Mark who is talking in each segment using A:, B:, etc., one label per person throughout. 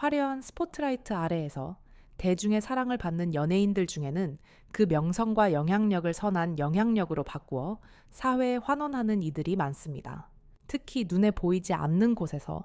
A: 화려한 스포트라이트 아래에서 대중의 사랑을 받는 연예인들 중에는 그 명성과 영향력을 선한 영향력으로 바꾸어 사회에 환원하는 이들이 많습니다. 특히 눈에 보이지 않는 곳에서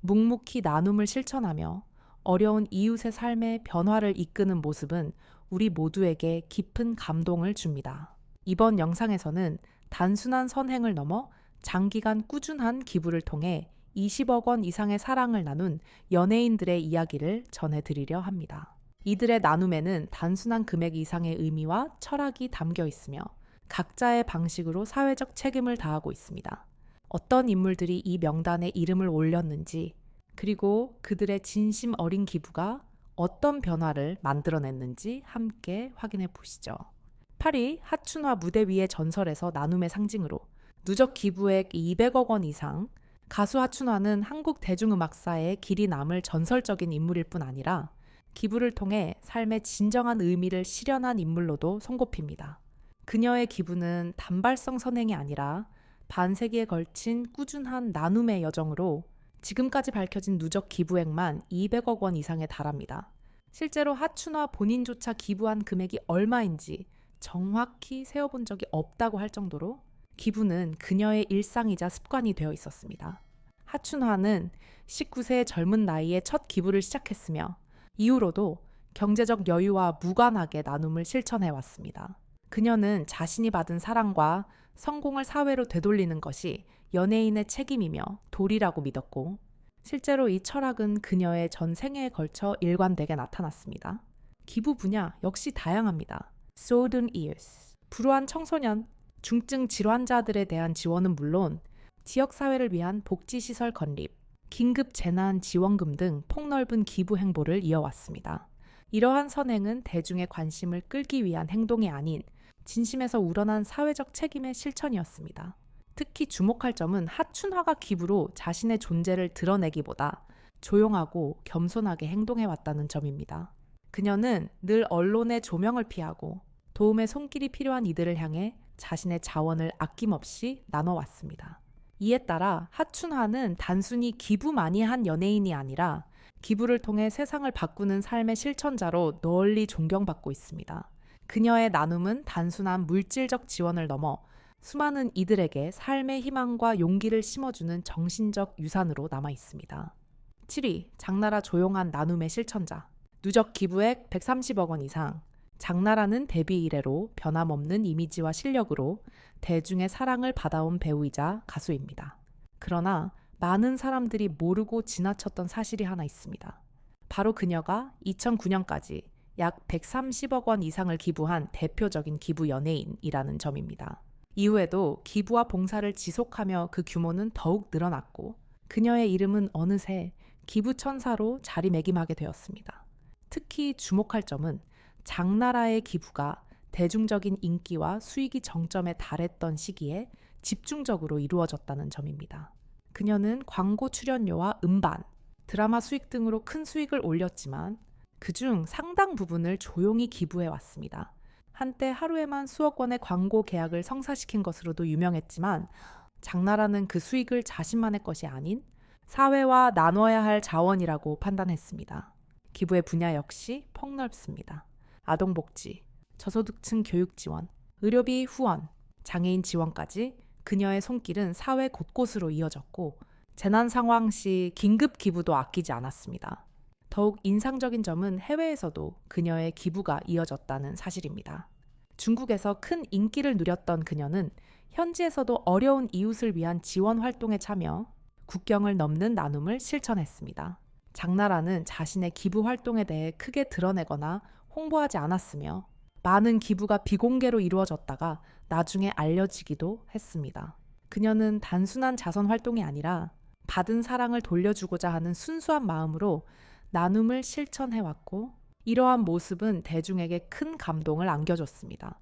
A: 묵묵히 나눔을 실천하며 어려운 이웃의 삶의 변화를 이끄는 모습은 우리 모두에게 깊은 감동을 줍니다. 이번 영상에서는 단순한 선행을 넘어 장기간 꾸준한 기부를 통해 20억 원 이상의 사랑을 나눈 연예인들의 이야기를 전해드리려 합니다. 이들의 나눔에는 단순한 금액 이상의 의미와 철학이 담겨 있으며 각자의 방식으로 사회적 책임을 다하고 있습니다. 어떤 인물들이 이 명단에 이름을 올렸는지, 그리고 그들의 진심 어린 기부가 어떤 변화를 만들어냈는지 함께 확인해 보시죠. 8위 하춘화 무대 위의 전설에서 나눔의 상징으로 누적 기부액 200억 원 이상 가수 하춘화는 한국 대중음악사의 길이 남을 전설적인 인물일 뿐 아니라 기부를 통해 삶의 진정한 의미를 실현한 인물로도 손꼽힙니다. 그녀의 기부는 단발성 선행이 아니라 반세기에 걸친 꾸준한 나눔의 여정으로 지금까지 밝혀진 누적 기부액만 200억 원 이상에 달합니다. 실제로 하춘화 본인조차 기부한 금액이 얼마인지 정확히 세어본 적이 없다고 할 정도로 기부는 그녀의 일상이자 습관이 되어 있었습니다. 하춘화는 19세의 젊은 나이에 첫 기부를 시작했으며 이후로도 경제적 여유와 무관하게 나눔을 실천해 왔습니다. 그녀는 자신이 받은 사랑과 성공을 사회로 되돌리는 것이 연예인의 책임이며 도리라고 믿었고, 실제로 이 철학은 그녀의 전 생애에 걸쳐 일관되게 나타났습니다. 기부 분야 역시 다양합니다. Golden Years, 불우한 청소년, 중증 질환자들에 대한 지원은 물론 지역사회를 위한 복지시설 건립, 긴급 재난 지원금 등 폭넓은 기부 행보를 이어왔습니다. 이러한 선행은 대중의 관심을 끌기 위한 행동이 아닌 진심에서 우러난 사회적 책임의 실천이었습니다. 특히 주목할 점은 하춘화가 기부로 자신의 존재를 드러내기보다 조용하고 겸손하게 행동해왔다는 점입니다. 그녀는 늘 언론의 조명을 피하고 도움의 손길이 필요한 이들을 향해 자신의 자원을 아낌없이 나눠왔습니다. 이에 따라 하춘화는 단순히 기부만이 한 연예인이 아니라 기부를 통해 세상을 바꾸는 삶의 실천자로 널리 존경받고 있습니다. 그녀의 나눔은 단순한 물질적 지원을 넘어 수많은 이들에게 삶의 희망과 용기를 심어주는 정신적 유산으로 남아 있습니다. 7위, 장나라 조용한 나눔의 실천자. 누적 기부액 130억 원 이상. 장나라는 데뷔 이래로 변함없는 이미지와 실력으로 대중의 사랑을 받아온 배우이자 가수입니다. 그러나 많은 사람들이 모르고 지나쳤던 사실이 하나 있습니다. 바로 그녀가 2009년까지 약 130억 원 이상을 기부한 대표적인 기부 연예인이라는 점입니다. 이후에도 기부와 봉사를 지속하며 그 규모는 더욱 늘어났고 그녀의 이름은 어느새 기부천사로 자리매김하게 되었습니다. 특히 주목할 점은 장나라의 기부가 대중적인 인기와 수익이 정점에 달했던 시기에 집중적으로 이루어졌다는 점입니다. 그녀는 광고 출연료와 음반, 드라마 수익 등으로 큰 수익을 올렸지만 그중 상당 부분을 조용히 기부해 왔습니다. 한때 하루에만 수억 원의 광고 계약을 성사시킨 것으로도 유명했지만 장나라는 그 수익을 자신만의 것이 아닌 사회와 나눠야 할 자원이라고 판단했습니다. 기부의 분야 역시 폭넓습니다. 아동복지, 저소득층 교육 지원, 의료비 후원, 장애인 지원까지 그녀의 손길은 사회 곳곳으로 이어졌고 재난 상황 시 긴급 기부도 아끼지 않았습니다. 더욱 인상적인 점은 해외에서도 그녀의 기부가 이어졌다는 사실입니다. 중국에서 큰 인기를 누렸던 그녀는 현지에서도 어려운 이웃을 위한 지원 활동에 참여, 국경을 넘는 나눔을 실천했습니다. 장나라는 자신의 기부 활동에 대해 크게 드러내거나 홍보하지 않았으며 많은 기부가 비공개로 이루어졌다가 나중에 알려지기도 했습니다. 그녀는 단순한 자선 활동이 아니라 받은 사랑을 돌려주고자 하는 순수한 마음으로 나눔을 실천해왔고 이러한 모습은 대중에게 큰 감동을 안겨줬습니다.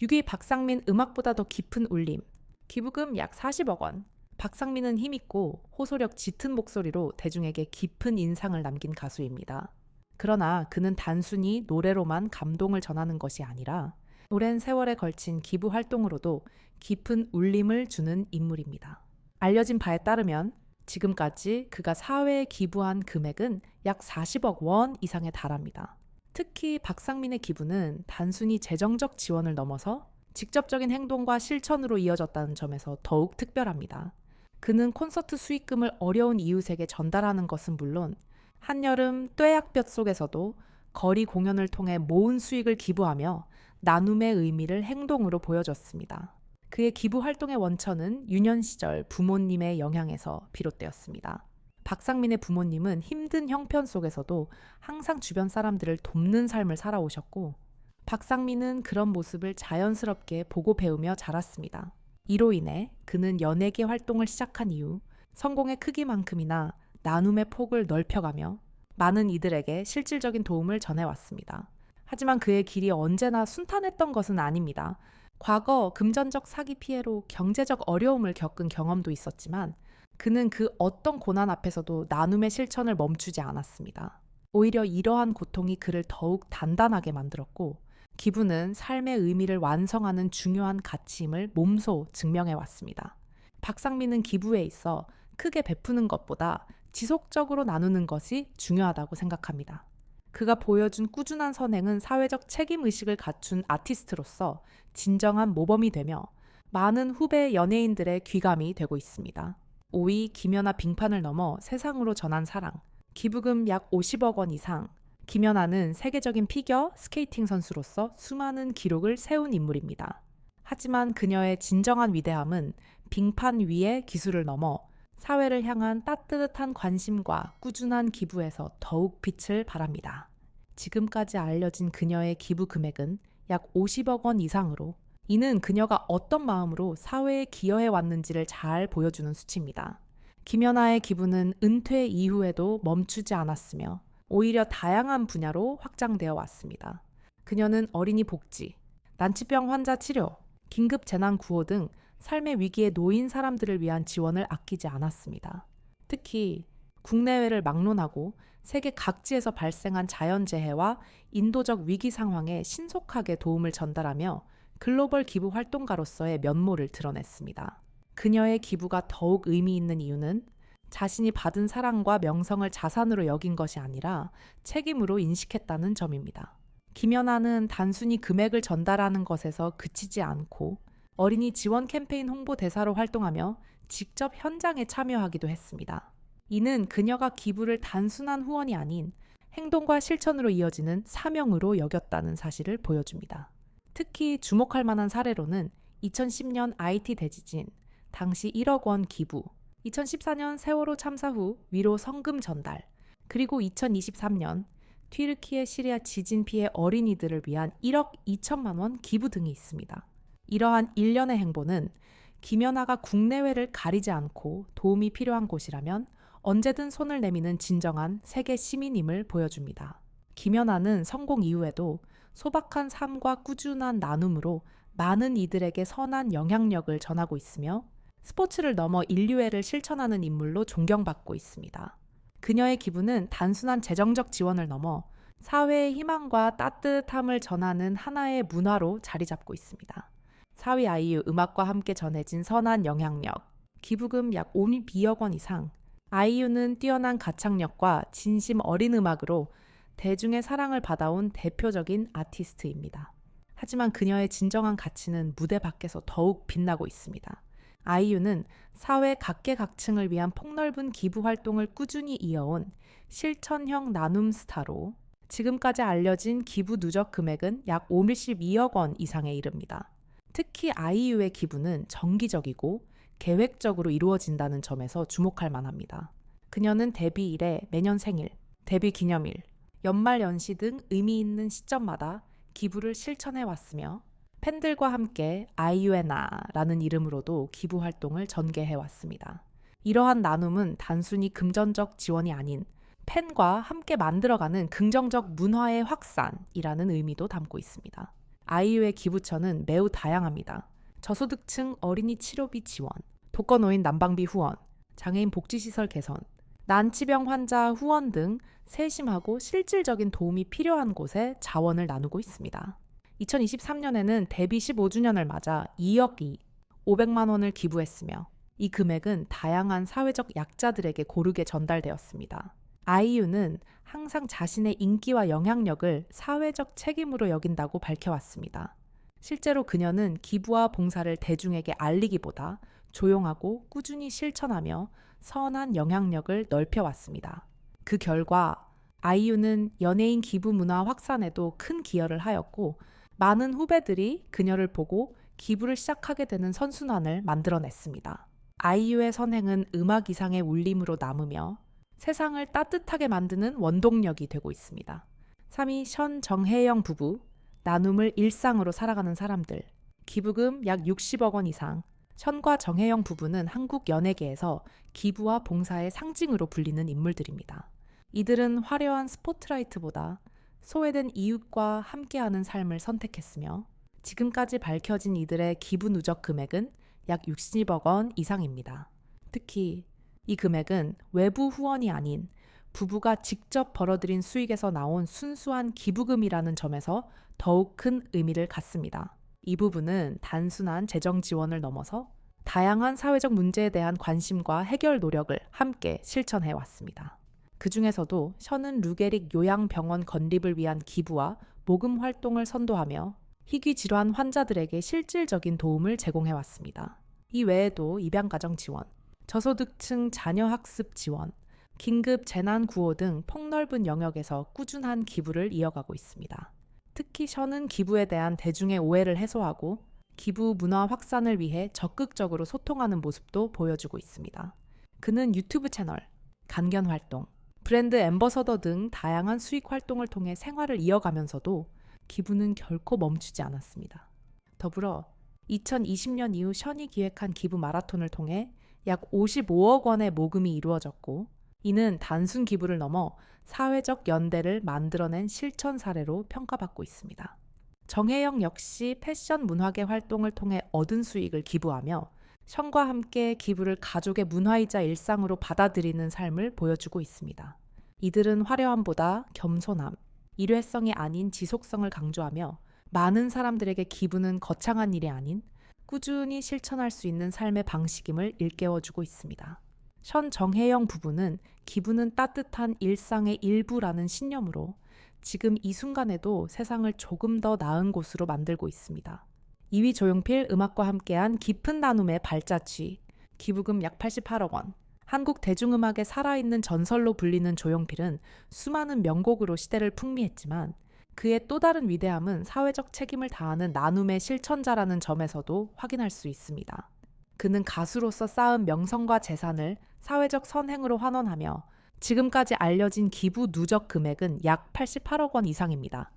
A: 6위 박상민 음악보다 더 깊은 울림 기부금 약 40억 원 박상민은 힘있고 호소력 짙은 목소리로 대중에게 깊은 인상을 남긴 가수입니다. 그러나 그는 단순히 노래로만 감동을 전하는 것이 아니라 오랜 세월에 걸친 기부 활동으로도 깊은 울림을 주는 인물입니다. 알려진 바에 따르면 지금까지 그가 사회에 기부한 금액은 약 40억 원 이상에 달합니다. 특히 박상민의 기부는 단순히 재정적 지원을 넘어서 직접적인 행동과 실천으로 이어졌다는 점에서 더욱 특별합니다. 그는 콘서트 수익금을 어려운 이웃에게 전달하는 것은 물론 한여름 뙤약볕 속에서도 거리 공연을 통해 모은 수익을 기부하며 나눔의 의미를 행동으로 보여줬습니다. 그의 기부 활동의 원천은 유년 시절 부모님의 영향에서 비롯되었습니다. 박상민의 부모님은 힘든 형편 속에서도 항상 주변 사람들을 돕는 삶을 살아오셨고, 박상민은 그런 모습을 자연스럽게 보고 배우며 자랐습니다. 이로 인해 그는 연예계 활동을 시작한 이후 성공의 크기만큼이나 나눔의 폭을 넓혀가며 많은 이들에게 실질적인 도움을 전해왔습니다. 하지만 그의 길이 언제나 순탄했던 것은 아닙니다. 과거 금전적 사기 피해로 경제적 어려움을 겪은 경험도 있었지만 그는 그 어떤 고난 앞에서도 나눔의 실천을 멈추지 않았습니다. 오히려 이러한 고통이 그를 더욱 단단하게 만들었고 기부는 삶의 의미를 완성하는 중요한 가치임을 몸소 증명해 왔습니다. 박상민은 기부에 있어 크게 베푸는 것보다 지속적으로 나누는 것이 중요하다고 생각합니다. 그가 보여준 꾸준한 선행은 사회적 책임 의식을 갖춘 아티스트로서 진정한 모범이 되며 많은 후배 연예인들의 귀감이 되고 있습니다. 5위 김연아 빙판을 넘어 세상으로 전한 사랑. 기부금 약 50억 원 이상. 김연아는 세계적인 피겨 스케이팅 선수로서 수많은 기록을 세운 인물입니다. 하지만 그녀의 진정한 위대함은 빙판 위의 기술을 넘어 사회를 향한 따뜻한 관심과 꾸준한 기부에서 더욱 빛을 발합니다. 지금까지 알려진 그녀의 기부 금액은 약 50억 원 이상으로 이는 그녀가 어떤 마음으로 사회에 기여해 왔는지를 잘 보여주는 수치입니다. 김연아의 기부는 은퇴 이후에도 멈추지 않았으며 오히려 다양한 분야로 확장되어 왔습니다. 그녀는 어린이 복지, 난치병 환자 치료, 긴급 재난 구호 등 삶의 위기에 놓인 사람들을 위한 지원을 아끼지 않았습니다. 특히 국내외를 막론하고 세계 각지에서 발생한 자연재해와 인도적 위기 상황에 신속하게 도움을 전달하며 글로벌 기부 활동가로서의 면모를 드러냈습니다. 그녀의 기부가 더욱 의미 있는 이유는 자신이 받은 사랑과 명성을 자산으로 여긴 것이 아니라 책임으로 인식했다는 점입니다. 김연아는 단순히 금액을 전달하는 것에서 그치지 않고 어린이 지원 캠페인 홍보 대사로 활동하며 직접 현장에 참여하기도 했습니다. 이는 그녀가 기부를 단순한 후원이 아닌 행동과 실천으로 이어지는 사명으로 여겼다는 사실을 보여줍니다. 특히 주목할 만한 사례로는 2010년 IT 대지진, 당시 1억 원 기부, 2014년 세월호 참사 후 위로 성금 전달, 그리고 2023년 튀르키예 시리아 지진 피해 어린이들을 위한 1억 2천만 원 기부 등이 있습니다. 이러한 일련의 행보는 김연아가 국내외를 가리지 않고 도움이 필요한 곳이라면 언제든 손을 내미는 진정한 세계 시민임을 보여줍니다. 김연아는 성공 이후에도 소박한 삶과 꾸준한 나눔으로 많은 이들에게 선한 영향력을 전하고 있으며 스포츠를 넘어 인류애를 실천하는 인물로 존경받고 있습니다. 그녀의 기부는 단순한 재정적 지원을 넘어 사회의 희망과 따뜻함을 전하는 하나의 문화로 자리 잡고 있습니다. 사위 아이유 음악과 함께 전해진 선한 영향력, 기부금 약 52억 원 이상, 아이유는 뛰어난 가창력과 진심 어린 음악으로 대중의 사랑을 받아온 대표적인 아티스트입니다. 하지만 그녀의 진정한 가치는 무대 밖에서 더욱 빛나고 있습니다. 아이유는 사회 각계각층을 위한 폭넓은 기부 활동을 꾸준히 이어온 실천형 나눔 스타로 지금까지 알려진 기부 누적 금액은 약 52억 원 이상에 이릅니다. 특히 아이유의 기부는 정기적이고 계획적으로 이루어진다는 점에서 주목할 만합니다. 그녀는 데뷔 이래 매년 생일, 데뷔 기념일, 연말 연시 등 의미 있는 시점마다 기부를 실천해 왔으며 팬들과 함께 아이유의 나라는 이름으로도 기부 활동을 전개해 왔습니다. 이러한 나눔은 단순히 금전적 지원이 아닌 팬과 함께 만들어가는 긍정적 문화의 확산이라는 의미도 담고 있습니다. 아이유의 기부처는 매우 다양합니다. 저소득층 어린이 치료비 지원, 독거노인 난방비 후원, 장애인 복지시설 개선, 난치병 환자 후원 등 세심하고 실질적인 도움이 필요한 곳에 자원을 나누고 있습니다. 2023년에는 데뷔 15주년을 맞아 2억 2, 500만 원을 기부했으며 이 금액은 다양한 사회적 약자들에게 고르게 전달되었습니다. 아이유는 항상 자신의 인기와 영향력을 사회적 책임으로 여긴다고 밝혀왔습니다. 실제로 그녀는 기부와 봉사를 대중에게 알리기보다 조용하고 꾸준히 실천하며 선한 영향력을 넓혀왔습니다. 그 결과 아이유는 연예인 기부 문화 확산에도 큰 기여를 하였고 많은 후배들이 그녀를 보고 기부를 시작하게 되는 선순환을 만들어냈습니다. 아이유의 선행은 음악 이상의 울림으로 남으며 세상을 따뜻하게 만드는 원동력이 되고 있습니다. 3위 션 정혜영 부부 나눔을 일상으로 살아가는 사람들 기부금 약 60억 원 이상 션과 정혜영 부부는 한국 연예계에서 기부와 봉사의 상징으로 불리는 인물들입니다. 이들은 화려한 스포트라이트보다 소외된 이웃과 함께하는 삶을 선택했으며 지금까지 밝혀진 이들의 기부 누적 금액은 약 60억 원 이상입니다. 특히 이 금액은 외부 후원이 아닌 부부가 직접 벌어들인 수익에서 나온 순수한 기부금이라는 점에서 더욱 큰 의미를 갖습니다. 이 부분은 단순한 재정 지원을 넘어서 다양한 사회적 문제에 대한 관심과 해결 노력을 함께 실천해 왔습니다. 그 중에서도 션은 루게릭 요양병원 건립을 위한 기부와 모금 활동을 선도하며 희귀 질환 환자들에게 실질적인 도움을 제공해 왔습니다. 이 외에도 입양가정 지원, 저소득층 자녀 학습 지원, 긴급 재난 구호 등 폭넓은 영역에서 꾸준한 기부를 이어가고 있습니다. 특히 션은 기부에 대한 대중의 오해를 해소하고 기부 문화 확산을 위해 적극적으로 소통하는 모습도 보여주고 있습니다. 그는 유튜브 채널, 간견 활동, 브랜드 엠버서더 등 다양한 수익 활동을 통해 생활을 이어가면서도 기부는 결코 멈추지 않았습니다. 더불어 2020년 이후 션이 기획한 기부 마라톤을 통해 약 55억 원의 모금이 이루어졌고 이는 단순 기부를 넘어 사회적 연대를 만들어낸 실천 사례로 평가받고 있습니다. 정혜영 역시 패션 문화계 활동을 통해 얻은 수익을 기부하며 션과 함께 기부를 가족의 문화이자 일상으로 받아들이는 삶을 보여주고 있습니다. 이들은 화려함보다 겸손함, 일회성이 아닌 지속성을 강조하며 많은 사람들에게 기부는 거창한 일이 아닌 꾸준히 실천할 수 있는 삶의 방식임을 일깨워주고 있습니다. 션 정혜영 부부는 기부는 따뜻한 일상의 일부라는 신념으로 지금 이 순간에도 세상을 조금 더 나은 곳으로 만들고 있습니다. 2위 조용필 음악과 함께한 깊은 나눔의 발자취, 기부금 약 88억 원. 한국 대중음악의 살아있는 전설로 불리는 조용필은 수많은 명곡으로 시대를 풍미했지만 그의 또 다른 위대함은 사회적 책임을 다하는 나눔의 실천자라는 점에서도 확인할 수 있습니다. 그는 가수로서 쌓은 명성과 재산을 사회적 선행으로 환원하며 지금까지 알려진 기부 누적 금액은 약 88억 원 이상입니다.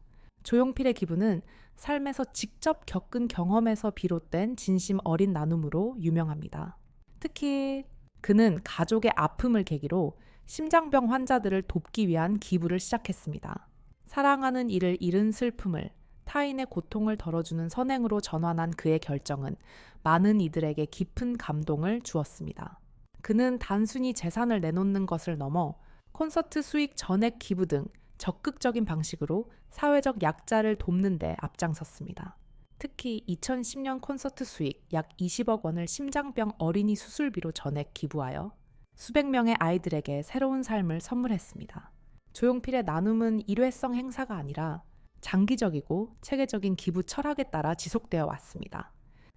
A: 조용필의 기부는 삶에서 직접 겪은 경험에서 비롯된 진심 어린 나눔으로 유명합니다. 특히 그는 가족의 아픔을 계기로 심장병 환자들을 돕기 위한 기부를 시작했습니다. 사랑하는 이를 잃은 슬픔을 타인의 고통을 덜어주는 선행으로 전환한 그의 결정은 많은 이들에게 깊은 감동을 주었습니다. 그는 단순히 재산을 내놓는 것을 넘어 콘서트 수익 전액 기부 등 적극적인 방식으로 사회적 약자를 돕는 데 앞장섰습니다. 특히 2010년 콘서트 수익 약 20억 원을 심장병 어린이 수술비로 전액 기부하여 수백 명의 아이들에게 새로운 삶을 선물했습니다. 조용필의 나눔은 일회성 행사가 아니라 장기적이고 체계적인 기부 철학에 따라 지속되어 왔습니다.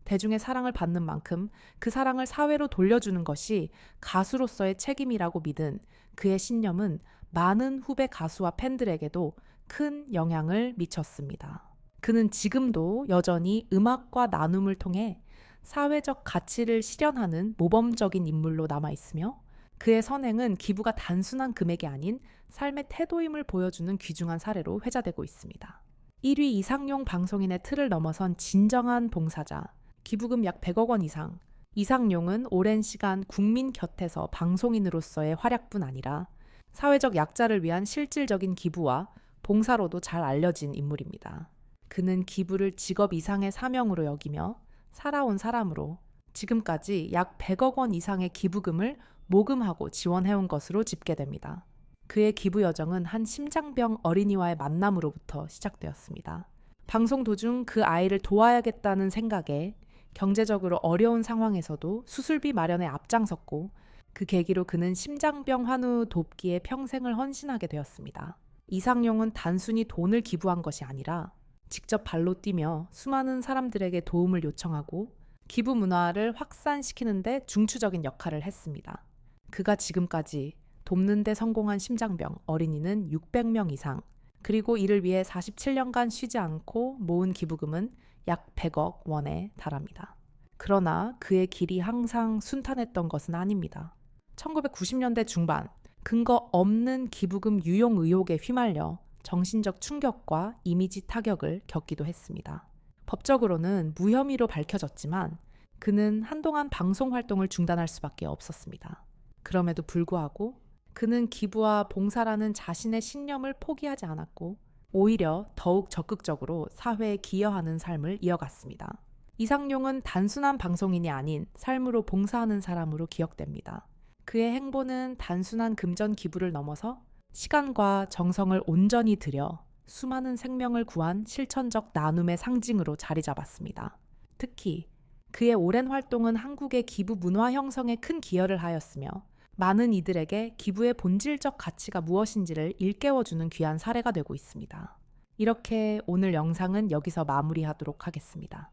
A: 대중의 사랑을 받는 만큼 그 사랑을 사회로 돌려주는 것이 가수로서의 책임이라고 믿은 그의 신념은 많은 후배 가수와 팬들에게도 큰 영향을 미쳤습니다. 그는 지금도 여전히 음악과 나눔을 통해 사회적 가치를 실현하는 모범적인 인물로 남아 있으며 그의 선행은 기부가 단순한 금액이 아닌 삶의 태도임을 보여주는 귀중한 사례로 회자되고 있습니다. 1위 이상용 방송인의 틀을 넘어선 진정한 봉사자, 기부금 약 100억 원 이상. 이상용은 오랜 시간 국민 곁에서 방송인으로서의 활약뿐 아니라 사회적 약자를 위한 실질적인 기부와 봉사로도 잘 알려진 인물입니다. 그는 기부를 직업 이상의 사명으로 여기며 살아온 사람으로 지금까지 약 100억 원 이상의 기부금을 모금하고 지원해온 것으로 집계됩니다. 그의 기부 여정은 한 심장병 어린이와의 만남으로부터 시작되었습니다. 방송 도중 그 아이를 도와야겠다는 생각에 경제적으로 어려운 상황에서도 수술비 마련에 앞장섰고 그 계기로 그는 심장병 환우 돕기에 평생을 헌신하게 되었습니다. 이상용은 단순히 돈을 기부한 것이 아니라 직접 발로 뛰며 수많은 사람들에게 도움을 요청하고 기부 문화를 확산시키는데 중추적인 역할을 했습니다. 그가 지금까지 돕는 데 성공한 심장병 어린이는 600명 이상, 그리고 이를 위해 47년간 쉬지 않고 모은 기부금은 약 100억 원에 달합니다. 그러나 그의 길이 항상 순탄했던 것은 아닙니다. 1990년대 중반, 근거 없는 기부금 유용 의혹에 휘말려 정신적 충격과 이미지 타격을 겪기도 했습니다. 법적으로는 무혐의로 밝혀졌지만 그는 한동안 방송 활동을 중단할 수밖에 없었습니다. 그럼에도 불구하고 그는 기부와 봉사라는 자신의 신념을 포기하지 않았고 오히려 더욱 적극적으로 사회에 기여하는 삶을 이어갔습니다. 이상용은 단순한 방송인이 아닌 삶으로 봉사하는 사람으로 기억됩니다. 그의 행보는 단순한 금전 기부를 넘어서 시간과 정성을 온전히 들여 수많은 생명을 구한 실천적 나눔의 상징으로 자리 잡았습니다. 특히 그의 오랜 활동은 한국의 기부 문화 형성에 큰 기여를 하였으며 많은 이들에게 기부의 본질적 가치가 무엇인지를 일깨워주는 귀한 사례가 되고 있습니다. 이렇게 오늘 영상은 여기서 마무리하도록 하겠습니다.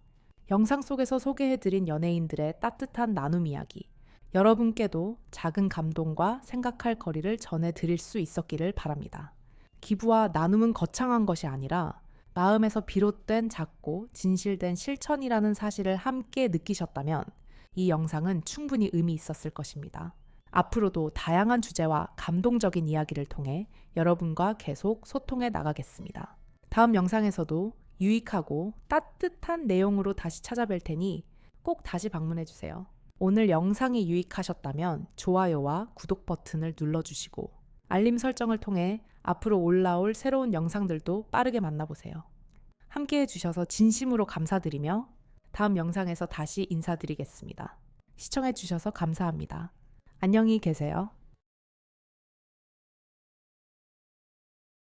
A: 영상 속에서 소개해드린 연예인들의 따뜻한 나눔 이야기, 여러분께도 작은 감동과 생각할 거리를 전해드릴 수 있었기를 바랍니다. 기부와 나눔은 거창한 것이 아니라 마음에서 비롯된 작고 진실된 실천이라는 사실을 함께 느끼셨다면 이 영상은 충분히 의미 있었을 것입니다. 앞으로도 다양한 주제와 감동적인 이야기를 통해 여러분과 계속 소통해 나가겠습니다. 다음 영상에서도 유익하고 따뜻한 내용으로 다시 찾아뵐 테니 꼭 다시 방문해 주세요. 오늘 영상이 유익하셨다면 좋아요와 구독 버튼을 눌러주시고 알림 설정을 통해 앞으로 올라올 새로운 영상들도 빠르게 만나보세요. 함께 해주셔서 진심으로 감사드리며 다음 영상에서 다시 인사드리겠습니다. 시청해주셔서 감사합니다. 안녕히 계세요.